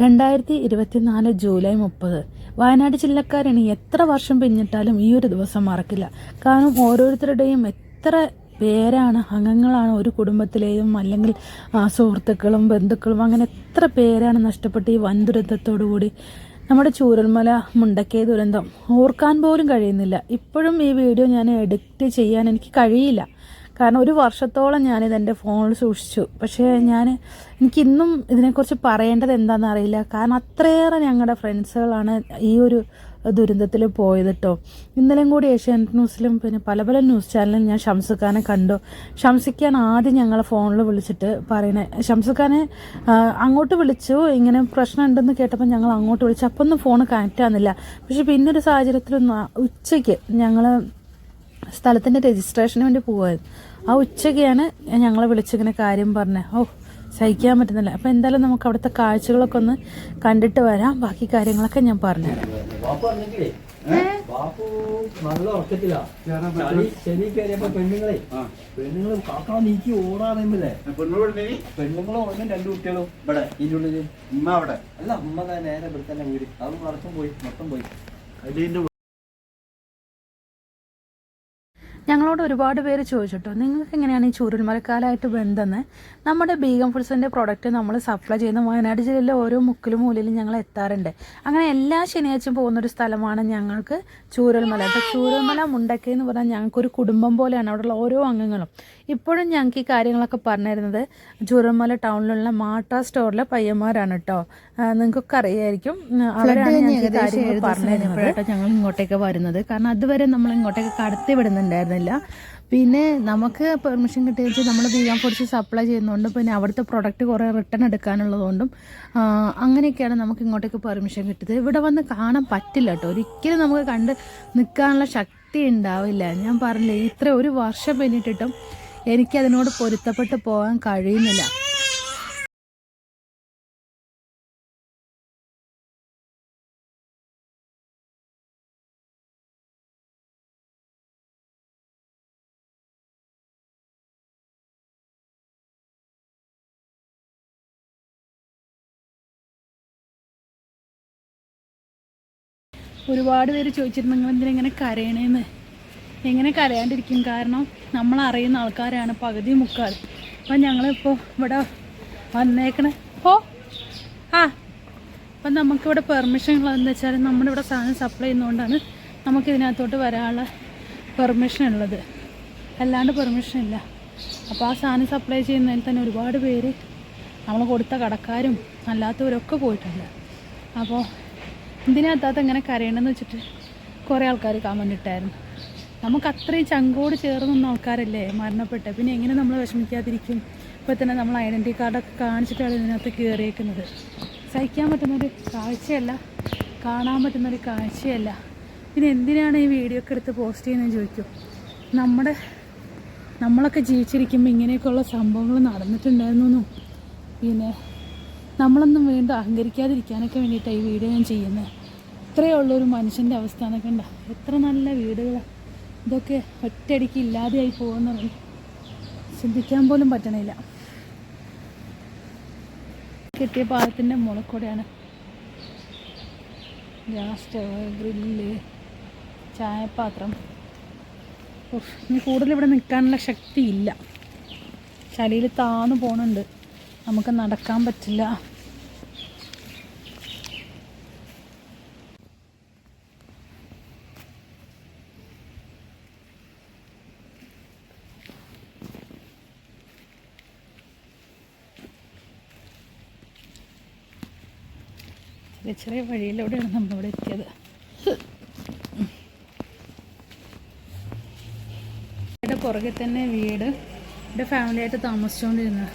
രണ്ടായിരത്തി ഇരുപത്തിനാല് ജൂലൈ മുപ്പത്. വയനാട് ജില്ലക്കാരാണ് എത്ര വർഷം പിന്നിട്ടാലും ഈ ഒരു ദിവസം മറക്കില്ല. കാരണം ഓരോരുത്തരുടെയും എത്ര പേരാണ് അംഗങ്ങളാണ് ഒരു കുടുംബത്തിലെയും അല്ലെങ്കിൽ സുഹൃത്തുക്കളും ബന്ധുക്കളും അങ്ങനെ എത്ര പേരാണ് നഷ്ടപ്പെട്ട് ഈ വൻ ദുരന്തത്തോടു കൂടി നമ്മുടെ ചൂരൽമല മുണ്ടക്കേ ദുരന്തം ഓർക്കാൻ പോലും കഴിയുന്നില്ല. ഇപ്പോഴും ഈ വീഡിയോ ഞാൻ എഡിറ്റ് ചെയ്യാൻ എനിക്ക് കഴിയില്ല. കാരണം ഒരു വർഷത്തോളം ഞാനിത് എന്റെ ഫോണിൽ സൂക്ഷിച്ചു. പക്ഷേ ഞാൻ എനിക്കിന്നും ഇതിനെക്കുറിച്ച് പറയേണ്ടത് എന്താണെന്ന് അറിയില്ല. കാരണം അത്രയേറെ ഞങ്ങളുടെ ഫ്രണ്ട്സുകളാണ് ഈ ഒരു ദുരന്തത്തിൽ പോയത് കേട്ടോ ഇന്നലെയും കൂടി ഏഷ്യാനെറ്റ് ന്യൂസിലും പിന്നെ പല പല ന്യൂസ് ചാനലിലും ഞാൻ ഷംസുഖാനെ കണ്ടു. ഷംസിക്കാൻ ആദ്യം ഞങ്ങളെ ഫോണിൽ വിളിച്ചിട്ട് പറയണേ. ഷംസുഖാനെ അങ്ങോട്ട് വിളിച്ചു. ഇങ്ങനെ പ്രശ്നം ഉണ്ടെന്ന് കേട്ടപ്പോൾ ഞങ്ങൾ അങ്ങോട്ട് വിളിച്ചു. അപ്പം ഒന്നും ഫോൺ കണക്റ്റ് ആകുന്നില്ല പക്ഷെ പിന്നൊരു ഒരു സാഹചര്യത്തിലൊന്നും ഉച്ചയ്ക്ക് ഞങ്ങൾ സ്ഥലത്തിന്റെ രജിസ്ട്രേഷന് വേണ്ടി പോവായിരുന്നു ആ ഉച്ചയ്ക്കാണ് ഞങ്ങളെ വിളിച്ചിങ്ങനെ കാര്യം പറഞ്ഞത് ഓ സഹിക്കാൻ പറ്റുന്നില്ല. അപ്പോൾ എന്തായാലും നമുക്ക് അവിടുത്തെ കാഴ്ചകളൊക്കെ ഒന്ന് കണ്ടിട്ട് വരാം. ബാക്കി കാര്യങ്ങളൊക്കെ ഞാൻ പറഞ്ഞുതരാം ബാപ്പു നല്ല ഉറക്കത്തിലാ. ശനി കയറിയപ്പോ പെണ്ണുങ്ങളെ പെണ്ണുങ്ങൾ കാക്കാ നീക്കി ഓടാറിയുമ്പല്ലേ? പെണ്ണുങ്ങളും ഒന്നും രണ്ടു കുട്ടികളും. ഇവിടെ ഇതിന്റെ ഉള്ളിൽ. ഉമ്മ അവിടെ. അല്ല അമ്മ ദാ നേരെ ഇവിടെ തന്നെ വീട്. അത് മറക്കും പോയി മൊത്തം പോയി. അതിന്റെ ഞങ്ങളോട് ഒരുപാട് പേര് ചോദിച്ചിട്ടോ നിങ്ങൾക്ക് എങ്ങനെയാണ് ഈ ചുരുൾമലക്കാലായിട്ട് ബന്ധമെന്ന് നമ്മുടെ ബീഗം ഫുഡ്സിന്റെ പ്രോഡക്റ്റ് നമ്മൾ സപ്ലൈ ചെയ്യുന്ന വയനാട് ജില്ലയിലെ ഓരോ മുക്കിലും മൂലയിലും ഞങ്ങൾ എത്താറുണ്ട്. അങ്ങനെ എല്ലാ ശനിയാഴ്ചയും പോകുന്നൊരു സ്ഥലമാണ് ഞങ്ങൾക്ക് ചൂരൽമല. അപ്പോൾ ചൂരൽമല മുണ്ടക്കൈ എന്ന് പറഞ്ഞാൽ ഞങ്ങൾക്കൊരു കുടുംബം പോലെയാണ് അവിടെയുള്ള ഓരോ അംഗങ്ങളും. ഇപ്പോഴും ഞങ്ങൾക്ക് ഈ കാര്യങ്ങളൊക്കെ പറഞ്ഞു തരുന്നത് ചൂരൽമല ടൗണിലുള്ള മാട്ട സ്റ്റോറിലെ പയ്യന്മാരാണ് കേട്ടോ നിങ്ങൾക്കൊക്കെ അറിയായിരിക്കും അവരാണ് ഞങ്ങൾക്ക് കാര്യങ്ങൾ പറഞ്ഞിരുന്നത്. ഞങ്ങൾ ഇങ്ങോട്ടേക്ക് വരുന്നത്. കാരണം അതുവരെ നമ്മൾ ഇങ്ങോട്ടേക്ക് കടത്തി വിടുന്നുണ്ടായിരുന്നില്ല പിന്നെ നമുക്ക് പെർമിഷൻ കിട്ടിയ വെച്ചാൽ നമ്മൾ ബീഗാൻ ഫുഡ്സ് സപ്ലൈ ചെയ്യുന്നതുകൊണ്ടും പിന്നെ അവിടുത്തെ പ്രൊഡക്റ്റ് കുറേ റിട്ടേൺ എടുക്കാനുള്ളതുകൊണ്ടും അങ്ങനെയൊക്കെയാണ് നമുക്ക് ഇങ്ങോട്ടേക്ക് പെർമിഷൻ കിട്ടിയത്. ഇവിടെ വന്ന് കാണാൻ പറ്റില്ല കേട്ടോ. ഒരിക്കലും നമുക്ക് കണ്ട് നിൽക്കാനുള്ള ശക്തി ഉണ്ടാവില്ല. ഞാൻ പറഞ്ഞില്ലേ ഇത്ര ഒരു വർഷം പിന്നിട്ടിട്ടും എനിക്കതിനോട് പൊരുത്തപ്പെട്ട് പോകാൻ കഴിയുന്നില്ല. ഒരുപാട് പേര് ചോദിച്ചിരുന്നു നിങ്ങൾ എന്തിനെങ്ങനെ കരയണേന്ന്? എങ്ങനെ കരയാണ്ടിരിക്കും? കാരണം നമ്മൾ അറിയുന്ന ആൾക്കാരാണ് പകുതി മുക്കാൽ. അപ്പം ഞങ്ങളിപ്പോൾ ഇവിടെ വന്നേക്കണ. ഓ ആ. അപ്പം നമുക്കിവിടെ പെർമിഷൻ ഉള്ളതെന്ന് വെച്ചാൽ നമ്മുടെ ഇവിടെ സാധനം സപ്ലൈ ചെയ്യുന്നതുകൊണ്ടാണ് നമുക്ക് ഇതിനകത്തോട്ട് വരാനുള്ള പെർമിഷൻ ഉള്ളത്. അല്ലാണ്ട് പെർമിഷൻ ഇല്ല. അപ്പോൾ ആ സാധനം സപ്ലൈ ചെയ്യുന്നതിൽ തന്നെ ഒരുപാട് പേര് നമ്മൾ കൊടുത്ത കടക്കാരും അല്ലാത്തവരൊക്കെ പോയിട്ടുണ്ട്. അപ്പോൾ ഇതിനകത്തകത്ത് ഇങ്ങനെ കരയണമെന്ന് വെച്ചിട്ട് കുറേ ആൾക്കാർ കമന്റ് ഇട്ടായിരുന്നു. നമുക്ക് അത്രയും ചങ്കോട് ചേർന്ന് നിന്ന ആൾക്കാരല്ലേ മരണപ്പെട്ട്? പിന്നെ എങ്ങനെ നമ്മൾ വിഷമിക്കാതിരിക്കും? ഇപ്പോൾ തന്നെ നമ്മൾ ഐഡന്റി കാർഡൊക്കെ കാണിച്ചിട്ടാണ് ഇതിനകത്ത് കയറിയേക്കുന്നത് സഹിക്കാൻ പറ്റുന്നൊരു കാഴ്ചയല്ല കാണാൻ പറ്റുന്നൊരു കാഴ്ചയല്ല. പിന്നെ എന്തിനാണ് ഈ വീഡിയോ ഒക്കെ എടുത്ത് പോസ്റ്റ് ചെയ്യുന്നതെന്ന് ചോദിക്കും? നമ്മുടെ നമ്മളൊക്കെ ജീവിച്ചിരിക്കുമ്പോൾ ഇങ്ങനെയൊക്കെയുള്ള സംഭവങ്ങൾ നടന്നിട്ടുണ്ടായിരുന്നെന്നും. പിന്നെ നമ്മളൊന്നും വീണ്ടും അഹങ്കരിക്കാതിരിക്കാനൊക്കെ വേണ്ടിയിട്ടാണ് ഈ വീഡിയോ ഞാൻ ചെയ്യുന്നത് ഇത്രയേ ഉള്ളൊരു മനുഷ്യന്റെ അവസ്ഥ എന്നൊക്കെ ഉണ്ടോ എത്ര നല്ല വീടുകളാണ് ഇതൊക്കെ ഒറ്റയടിക്ക് ഇല്ലാതെയായി പോകുന്നത് ചിന്തിക്കാൻ പോലും പറ്റണില്ല. കിട്ടിയ പാലത്തിന്റെ മുളക്കൂടെയാണ് ഗ്യാസ് സ്റ്റവ് ഗ്രില്ല് ചായപാത്രം. ഇനി കൂടുതൽ ഇവിടെ നിൽക്കാനുള്ള ശക്തിയില്ല. ചളിയിൽ താന്നു പോണുണ്ട്. നമുക്ക് നടക്കാൻ പറ്റില്ല. ചെറിയ വഴിയിലൂടെയാണ് നമ്മളിവിടെ എത്തിയത്. ഇവിടെ പുറകെ തന്നെ വീട്. ഇവിടെ ഫാമിലി ആയിട്ട് താമസിച്ചുകൊണ്ടിരുന്നത്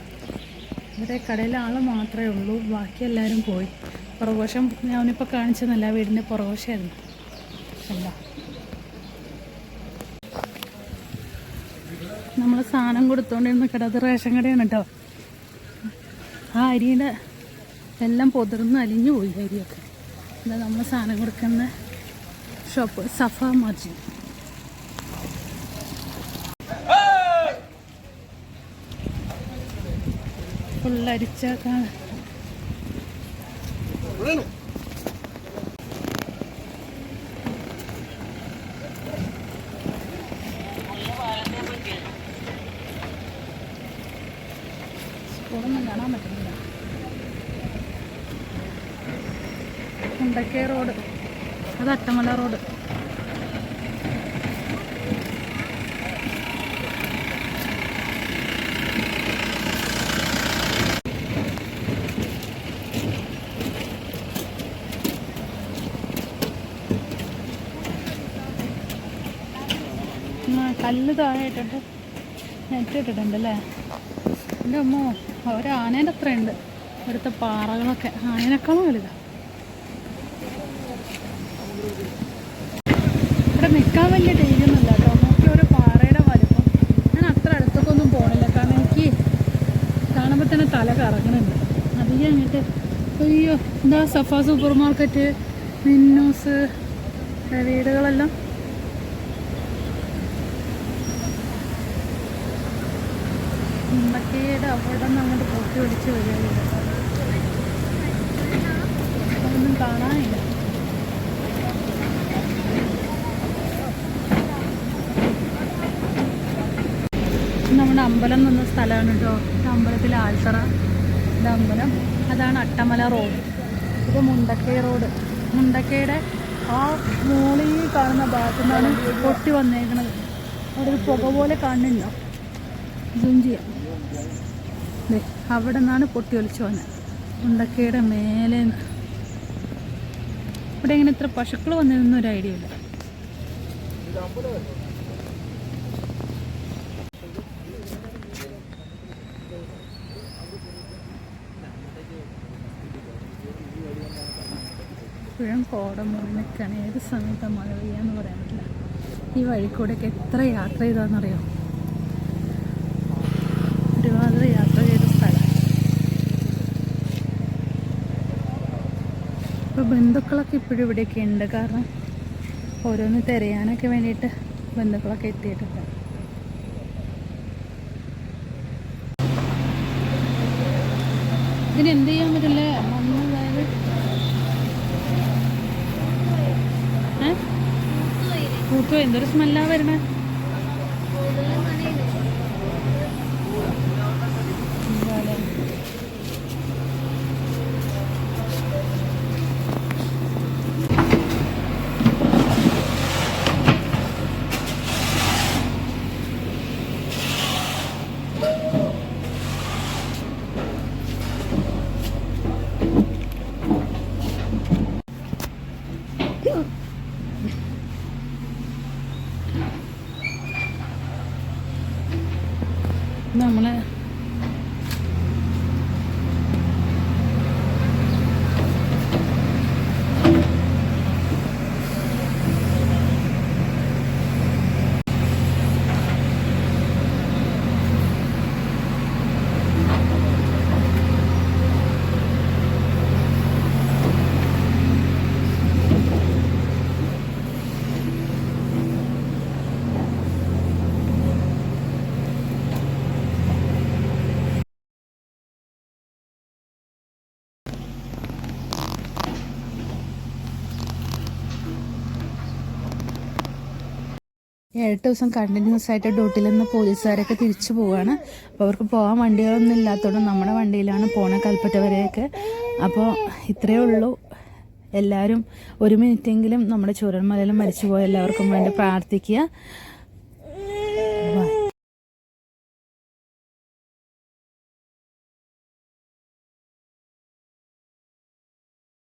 ഇവിടെ കടയിൽ ആൾ മാത്രമേ ഉള്ളൂ. ബാക്കി എല്ലാവരും പോയി. പുറകോശം ഞാനിപ്പോൾ കാണിച്ചതല്ല വീടിന്റെ പുറകോശമായിരുന്നു അല്ല നമ്മൾ സാധനം കൊടുത്തോണ്ടിരുന്ന കട അത് റേഷൻ കടയാണ് കേട്ടോ. ആ അരിയുടെ എല്ലാം പൊതിർന്ന് അലിഞ്ഞു പോയി അരിയൊക്കെ. എന്താ നമ്മൾ സാധനം കൊടുക്കുന്ന ഷോപ്പ് സഫ മാർജിൻ ഫുള്ളരിച്ച കാണാൻ പറ്റുന്നില്ല. മുണ്ടക്കേ റോഡ്. അത് അട്ടമല റോഡ്. കല്ല് താഴെ ഇട്ടിട്ട് നെറ്റ് ഇട്ടിട്ടുണ്ട് അല്ലേ? എന്റെ അമ്മോ ഒരു ആനേന്റെ അത്ര ഉണ്ട് ഇവിടുത്തെ പാറകളൊക്കെ. ആനേനേക്കാളും വലുതാണ് നിൽക്കാൻ വലിയ ധൈര്യമൊന്നുമില്ല കേട്ടോ. നോക്കി ഒരു പാറയുടെ വലുപ്പം. ഞാൻ അത്ര അടുത്തൊക്കൊന്നും പോകണില്ല കാരണം എനിക്ക് കാണുമ്പോൾ തന്നെ തല കറങ്ങുന്നുണ്ട് അധികം അങ്ങോട്ട് അയ്യോ എന്താ സഫ സൂപ്പർ മാർക്കറ്റ് മിന്നൂസ് വീടുകളെല്ലാം. ഉമ്മക്കയുടെ അവിടെ നിന്ന് അങ്ങോട്ട് പൊട്ടി ഒടിച്ച് വരികയാണ്. അതൊന്നും കാണാനില്ല ഇത് നമ്മുടെ അമ്പലം നിന്ന സ്ഥലമാണ് കേട്ടോ. അമ്പലത്തിലെ ആൽത്തറ. അമ്പലം. അതാണ് അട്ടമല റോഡ്. ഇത് മുണ്ടക്കൈ റോഡ്. മുണ്ടക്കയുടെ ആ മോളിൽ കാണുന്ന ഭാഗത്തു നിന്നാണ് പൊട്ടി വന്നേക്കുന്നത് അവിടെ ഒരു പുക പോലെ കാണുന്നുണ്ടോ ജൂം ചെയ്യാം. അവിടെ നിന്നാണ് പൊട്ടി ഒലിച്ചു വന്നത്. മുണ്ടക്കയുടെ മേലെ ഇവിടെ ഇങ്ങനെ ഇത്ര പശുക്കൾ വന്നതെന്നൊരു ഐഡിയ ഇല്ല. ഇപ്പോഴും കോടം മൂടി നിൽക്കുകയാണ് ഏത് സമയത്താണ് മഴ പെയ്യാന്ന് പറയാൻ പറ്റില്ല. ഈ വഴി കൂടെയൊക്കെ എത്ര യാത്ര ചെയ്താന്നറിയോ? ഒരുപാട് യാത്ര ചെയ്ത സ്ഥലം. ഇപ്പോൾ ബന്ധുക്കളൊക്കെ ഇപ്പോഴും ഇവിടെയൊക്കെ ഉണ്ട്. കാരണം ഓരോന്ന് തിരയാനൊക്കെ വേണ്ടിയിട്ട് ബന്ധുക്കളൊക്കെ എത്തിയിട്ടുണ്ട്. ഇതിന് എന്ത് ചെയ്യാൻ പറ്റില്ലേ? കൂട്ടുക എന്തൊരു സ്മെല്ലാ വരണേ നമ്മള് ഏഴ് ദിവസം കണ്ടിന്യൂസ് ആയിട്ട് ഡ്യൂട്ടിയിൽ നിന്ന് പോലീസുകാരൊക്കെ തിരിച്ചു പോവുകയാണ് അപ്പോൾ അവർക്ക് പോകാൻ വണ്ടികളൊന്നും ഇല്ലാത്തതുകൊണ്ട് നമ്മുടെ വണ്ടിയിലാണ് പോണ കൽപ്പറ്റ വരെയൊക്കെ അപ്പോൾ ഇത്രയേ ഉള്ളൂ. എല്ലാവരും ഒരു മിനിറ്റെങ്കിലും നമ്മുടെ ചൂരന്മലയിലും മരിച്ചു പോയ എല്ലാവർക്കും വേണ്ടി പ്രാർത്ഥിക്കുക.